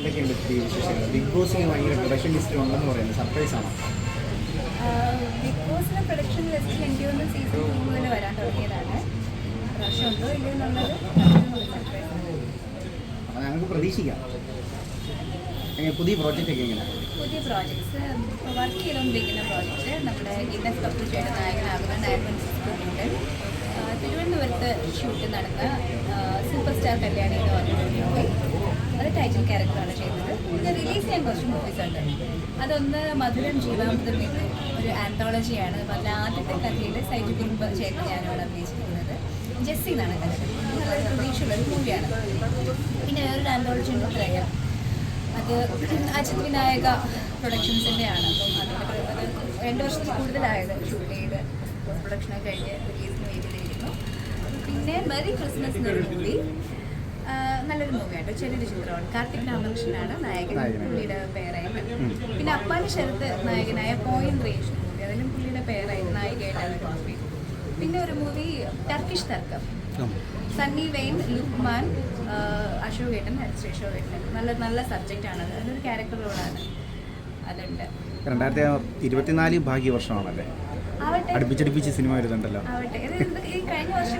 എന്തൊക്കെയുണ്ട് ഈ വിശേഷങ്ങൾ? ബിഗ് ബോസിന് ഭയങ്കര പ്രൊഡക്ഷൻ ലിസ്റ്റ് ഉണ്ടെന്ന് പറയുന്നത് സർപ്രൈസ് ആണ്? ബിഗ് ബോസിന്റെ പ്രൊഡക്ഷൻ ലിസ്റ്റ് എനിക്ക് ഒന്ന് സീസൺ ടു മുതൽ വരാൻ തുടങ്ങിയതാണ്. പ്രാവശ്യം ഉണ്ടോ ഇല്ലയോ എന്നുള്ളത് അപ്പോൾ ഞങ്ങൾക്ക് പ്രതീക്ഷിക്കാം. പുതിയ പ്രോജക്റ്റ് ഒക്കെ എങ്ങനെയാണ് പുതിയ പ്രോജക്ട്സ് വർക്ക് ചെയ്തുകൊണ്ടിരിക്കുന്ന പ്രോജക്റ്റ് നമ്മുടെ ഗിന്നസ് കപ്പൂച്ചയുടെ നായകനാകുന്ന ഡയമണ്ട് സിസ്റ്റർ തിരുവനന്തപുരത്ത് ഷൂട്ട് നടന്ന സൂപ്പർ സ്റ്റാർ കല്യാണി എന്ന് പറഞ്ഞൊരു മൂവി അത് ടൈറ്റിൽ ക്യാരക്ടറാണ് ചെയ്യുന്നത്. പിന്നെ റിലീസ് ചെയ്യാൻ കുറച്ച് മൂവീസ് ഉണ്ട് അതൊന്ന് മധുരം ജീവാമൃതം എന്ന് ഒരു ആന്തോളജിയാണ് അതിൽ ആദ്യത്തെ കഥയിൽ സൈജു കുറുമ്പ് ചേട്ടൻ ഞാനാണ് അഭിനയിച്ചിരിക്കുന്നത്. ജെസ്സി എന്നാണ് കഥ. നല്ലൊരു പ്രതീക്ഷയുള്ള ഒരു മൂവിയാണ് പിന്നെ വേറൊരു ആന്തോളജി ഉണ്ട് ത്രയ അത് അജിത് വിനായക പ്രൊഡക്ഷൻസിന്റെ ആണ്. അപ്പം അതിന്റെ രണ്ട് വർഷത്തിൽ കൂടുതലായത് ഷൂട്ട് ചെയ്ത് പ്രൊഡക്ഷനൊക്കെ കഴിഞ്ഞ് റിലീസിന് വേണ്ടിയിട്ടായിരുന്നു പിന്നെ മെറി ക്രിസ്മസ് എന്നൊരു മൂവി നല്ലൊരു മൂവിയാണ് ചെറിയൊരു ചിത്രമാണ്. കാർത്തിക് രാമകൃഷ്ണനാണ് നായകൻ. പുള്ളിയുടെ പേരായിട്ട് പിന്നെ അപ്പാന്റെ ശരത്ത് നായകനായ പോയിൻ റേഷ് മൂവി അതിലും പുള്ളിയുടെ പേരായി നായികയായിട്ടാണ് മൂവി പിന്നെ ഒരു മൂവി ടർക്കിഷ് തർക്കം. സണ്ണി വെയിൻ ലുക്മാൻ അശോക് ഏട്ടൻ അശോക് ഏട്ടൻ. നല്ല നല്ല സബ്ജക്റ്റാണ് അതൊരു ക്യാരക്ടർ റോളാണ്. അതുണ്ട്. രണ്ടായിരത്തി ഇരുപത്തിനാല് ഭാഗ്യവർഷമാണല്ലേ? അടുപ്പിച്ചടുപ്പിച്ച് സിനിമ വരുന്നുണ്ടല്ലോ. ആവട്ടെ. ഈ കഴിഞ്ഞ ആയിട്ട്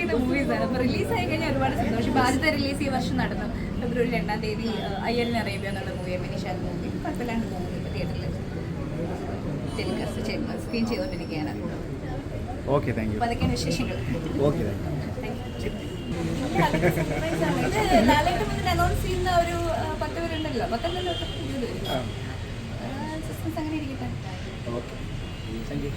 വർക്ക് ചെയ്ത മൂവീസ് ആണ്. അപ്പോൾ റിലീസ് ആയി കഴിഞ്ഞാൽ ഒരുപാട് സന്തോഷം. ഇപ്പോൾ ആദ്യത്തെ റിലീസ് ഈ വർഷം നടന്നു ഫെബ്രുവരി രണ്ടാം തീയതി അയ്യലിന് അറേബ്യ എന്നുള്ള മൂവി മിനിഷാൻ മൂവി കുഴപ്പമില്ലാണ്ട് ഇപ്പോൾ തിയേറ്ററിൽ ടെലികാസ്റ്റ് സ്ക്രീൻ ചെയ്തുകൊണ്ടിരിക്കുകയാണ് ഓക്കെ താങ്ക് യു അതൊക്കെയാണ് വിശേഷങ്ങൾ. ഓക്കെ അനൗൺസ് ചെയ്യുന്ന ഒരു ആ, പത്ത് പേരുണ്ടല്ലോ പത്തല്ലല്ലോ ഇരുപത് സസ്പെൻസ് അങ്ങനെ ഇരിക്കട്ടെ. Okay thank U